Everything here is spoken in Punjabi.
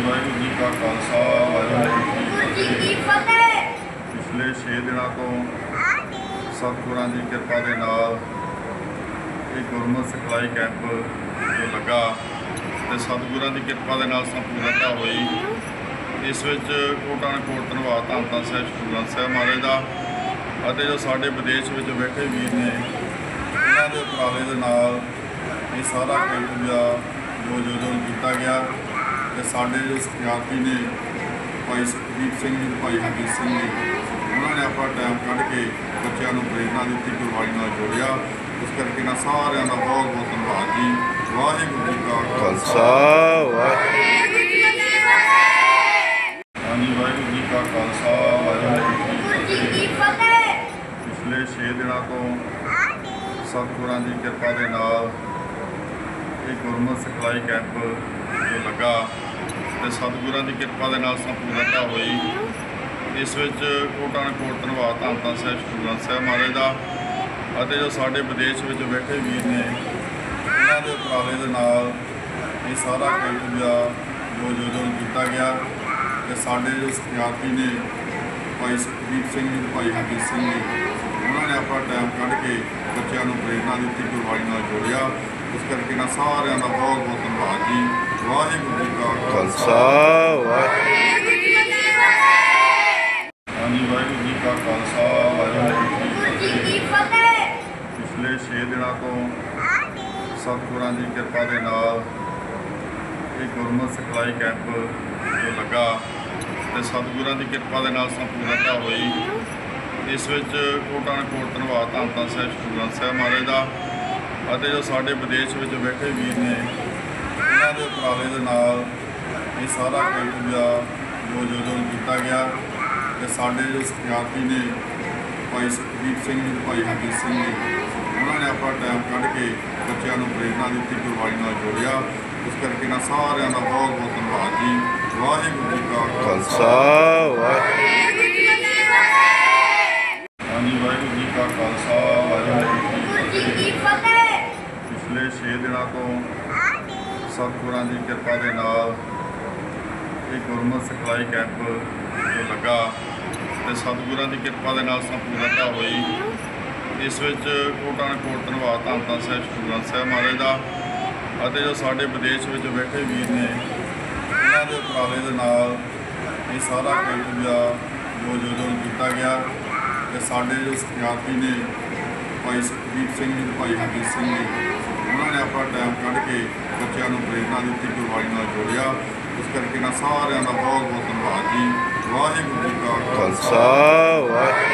ਵਾਹਿਗੁਰੂ ਜੀ ਕਾ ਖਾਲਸਾ ਵਾਹਿਗੁਰੂ ਜੀ ਜੀ ਕੀ ਫਤਿਹ। ਪਿਛਲੇ 6 ਦਿਨਾਂ ਤੋਂ ਸਤਿਗੁਰਾਂ ਦੀ ਕਿਰਪਾ ਦੇ ਨਾਲ ਇਹ ਗੁਰਮਤਿ ਸਿਖਲਾਈ ਕੈਂਪ ਜੋ ਲੱਗਾ ਤੇ ਸਤਿਗੁਰਾਂ ਦੀ ਕਿਰਪਾ ਦੇ ਨਾਲ ਸੰਪੂਰਨਤਾ ਹੋਈ। ਇਸ ਵਿੱਚ ਕੋਟਾਂ ਕੋਟ ਧੰਨਵਾਦ ਧੰਨ ਧੰਨ ਸਾਹਿਬ ਸ਼੍ਰੀ ਗੁਰੂ ਸਾਹਿਬ ਮਹਾਰਾਜ ਦਾ ਅਤੇ ਜੋ ਸਾਡੇ ਵਿਦੇਸ਼ ਵਿੱਚ ਬੈਠੇ ਵੀਰ ਨੇ ਉਹਨਾਂ ਦੇ ਉਪਰਾਲੇ ਦੇ ਨਾਲ ਇਹ ਸਾਰਾ ਕੈਂਪ ਦਾ ਜੋ ਜੋ ਜੋ ਕੀਤਾ ਗਿਆ। ਤੇ ਸਾਡੇ ਜੋ ਸਿਖਿਆਰਥੀ ਨੇ ਭਾਈ ਸੁਖਦੀਪ ਸਿੰਘ ਜੀ ਭਾਈ ਹਰਜੀਤ ਸਿੰਘ ਜੀ ਉਹਨਾਂ ਨੇ ਆਪਣਾ ਟਾਈਮ ਕੱਢ ਕੇ ਬੱਚਿਆਂ ਨੂੰ ਪ੍ਰੇਰਨਾ ਦਿੱਤੀ ਗੁਰਬਾਣੀ ਨਾਲ ਜੋੜਿਆ। ਇਸ ਕਰਕੇ ਨਾ ਸਾਰਿਆਂ ਦਾ ਬਹੁਤ ਬਹੁਤ ਧੰਨਵਾਦ ਜੀ। ਵਾਹਿਗੁਰੂ ਜੀ ਕਾ ਖਾਲਸਾ। ਵਾਹਿਗੁਰੂ। ਹਾਂਜੀ ਵਾਹਿਗੁਰੂ ਜੀ ਕਾ ਖਾਲਸਾ ਵਾਹਿਗੁਰੂ ਜੀ ਜੀ ਕੀ ਕੀ ਫਤਿਹ। ਫਤਿਹ ਪਿਛਲੇ 6 ਦਿਨਾਂ ਤੋਂ ਸਤਿਗੁਰਾਂ ਦੀ ਕਿਰਪਾ ਦੇ ਨਾਲ ਇਹ ਗੁਰਮਤ ਸਿਖਲਾਈ ਕੈਂਪ ਜੋ ਲੱਗਾ ਤੇ ਸਤਿਗੁਰਾਂ ਦੀ ਕਿਰਪਾ ਦੇ ਨਾਲ ਸੰਪੂਰਨਤਾ ਹੋਈ। ਇਸ ਵਿੱਚ ਕੋਟਾਂ ਕੋਟ ਧੰਨਵਾਦ ਧੰਨ ਧੰਨ ਸਾਹਿਬ ਸ਼੍ਰੀ ਗੁਰੂ ਗ੍ਰੰਥ ਸਾਹਿਬ ਮਹਾਰਾਜ ਦਾ ਅਤੇ ਜੋ ਸਾਡੇ ਵਿਦੇਸ਼ ਵਿੱਚ ਬੈਠੇ ਵੀਰ ਨੇ, ਉਹਨਾਂ ਦੇ ਉਪਰਾਲੇ ਦੇ ਨਾਲ ਇਹ ਸਾਰਾ ਕੈਂਪ ਦਾ ਜੋ ਜੋ ਕੀਤਾ ਗਿਆ ਤੇ ਸਾਡੇ ਜੋ ਸਿਖਿਆਰਥੀ ਨੇ, ਭਾਈ ਸੁਖਦੀਪ ਸਿੰਘ ਜੀ ਤੇ ਭਾਈ ਹਰਜੀਤ ਸਿੰਘ ਜੀ, ਉਹਨਾਂ ਨੇ ਆਪਣਾ ਟਾਈਮ ਕੱਢ ਕੇ ਬੱਚਿਆਂ ਨੂੰ ਪ੍ਰੇਰਨਾ ਦਿੱਤੀ, ਗੁਰਬਾਣੀ ਨਾਲ ਜੋੜਿਆ। ਇਸ ਕਰਕੇ ਨਾ ਸਾਰਿਆਂ ਦਾ ਬਹੁਤ ਬਹੁਤ ਧੰਨਵਾਦ ਜੀ। ਵਾਹਿਗੁਰੂ ਜੀ ਕਾ ਖਾਲਸਾ। ਵਾਹਿਗੁਰੂ। ਹਾਂਜੀ ਵਾਹਿਗੁਰੂ ਜੀ ਕਾ ਖਾਲਸਾ ਵਾਹਿਗੁਰੂ ਜੀ ਕੀ ਜੀ ਫਤਿਹ। ਪਿਛਲੇ 6 ਦਿਨਾਂ ਤੋਂ ਸਤਿਗੁਰਾਂ ਦੀ ਕਿਰਪਾ ਦੇ ਨਾਲ ਇਹ ਗੁਰਮਤਿ ਸਿਖਲਾਈ ਕੈਂਪ ਜੋ ਲੱਗਾ ਤੇ ਸਤਿਗੁਰਾਂ ਦੀ ਕਿਰਪਾ ਦੇ ਨਾਲ ਸੰਪੂਰਨਤਾ ਹੋਈ। ਇਸ ਵਿੱਚ ਕੋਟਾਂ ਕੋਟ ਧੰਨਵਾਦ ਧੰਨ ਸਾਹਿਬ ਸ਼੍ਰੀ ਗੁਰੂ ਗ੍ਰੰਥ ਸਾਹਿਬ ਮਹਾਰਾਜ ਦਾ। ਅਤੇ ਜੋ ਸਾਡੇ ਵਿਦੇਸ਼ ਵਿੱਚ ਬੈਠੇ ਵੀਰ ਨੇ, ਉਹਨਾਂ ਦੇ ਉਪਰਾਲੇ ਦੇ ਨਾਲ ਇਹ ਸਾਰਾ ਕੈਂਪ ਜੋ ਜੋ ਕੀਤਾ ਗਿਆ ਤੇ ਸਾਡੇ ਜੋ ਸਿਖਿਆਰਥੀ ਨੇ, ਭਾਈ ਸੁਖਦੀਪ ਸਿੰਘ ਜੀ ਭਾਈ ਹਰਜੀਤ ਸਿੰਘ ਜੀ, ਉਹਨਾਂ ਨੇ ਆਪਣਾ ਟਾਈਮ ਕੱਢ ਕੇ ਬੱਚਿਆਂ ਨੂੰ ਪ੍ਰੇਰਨਾ ਦਿੱਤੀ, ਗੁਰਬਾਣੀ ਨਾਲ ਜੋੜਿਆ। ਇਸ ਕਰਕੇ ਨਾ ਸਾਰਿਆਂ ਦਾ ਬਹੁਤ ਬਹੁਤ ਧੰਨਵਾਦ ਜੀ। ਵਾਹਿਗੁਰੂ ਜੀ ਕਾ ਖਾਲਸਾ। ਵਾਹਿਗੁਰੂ ਹਾਂਜੀ ਵਾਹਿਗੁਰੂ ਜੀ ਕਾ ਖਾਲਸਾ ਵਾਹਿਗੁਰੂ ਜੀ ਕੀ ਜੀ ਫਤਿਹ ਕੀ ਫਤਿਹ ਪਿਛਲੇ 6 ਦਿਨਾਂ ਤੋਂ ਸਤਿਗੁਰਾਂ ਦੀ ਕਿਰਪਾ ਦੇ ਨਾਲ ਇਹ ਗੁਰਮਤ ਸਿਖਲਾਈ ਕੈਂਪ ਜੋ ਲੱਗਾ ਤੇ ਸਤਿਗੁਰਾਂ ਦੀ ਕਿਰਪਾ ਦੇ ਨਾਲ ਸੰਪੂਰਨਤਾ ਹੋਈ। ਇਸ ਵਿੱਚ ਕੋਟਾਂ ਕੋਟ ਧੰਨਵਾਦ ਧੰਨ ਧੰਨ ਸਾਹਿਬ ਸ਼੍ਰੀ ਗੁਰੂ ਗ੍ਰੰਥ ਸਾਹਿਬ ਮਹਾਰਾਜ ਦਾ ਅਤੇ ਜੋ ਸਾਡੇ ਵਿਦੇਸ਼ ਵਿੱਚ ਬੈਠੇ ਵੀਰ ਨੇ, ਉਹਨਾਂ ਦੇ ਉਪਰਾਲੇ ਦੇ ਨਾਲ ਇਹ ਸਾਰਾ ਕੈਂਪ ਦਾ ਜੋ ਜੋ ਕੀਤਾ ਗਿਆ ਤੇ ਸਾਡੇ ਜੋ ਸਿਖਿਆਰਥੀ ਨੇ, ਭਾਈ ਸੁਖਦੀਪ ਸਿੰਘ ਜੀ ਤੇ ਭਾਈ ਹਰਜੀਤ ਸਿੰਘ ਜੀ ਉਹਨਾਂ ਨੇ ਆਪਣਾ ਟਾਈਮ ਕੱਢ ਕੇ ਬੱਚਿਆਂ ਨੂੰ ਪ੍ਰੇਰਨਾ ਗੁਰਬਾਣੀ ਨਾਲ ਜੋੜਿਆ। ਇਸ ਕਰਕੇ ਨਾ ਸਾਰਿਆਂ ਦਾ ਬਹੁਤ ਬਹੁਤ ਧੰਨਵਾਦ ਜੀ। ਵਾਹਿਗੁਰੂ ਜੀ ਕਾ ਖਾਲਸਾ। ਵਾਹਿਗੁਰੂ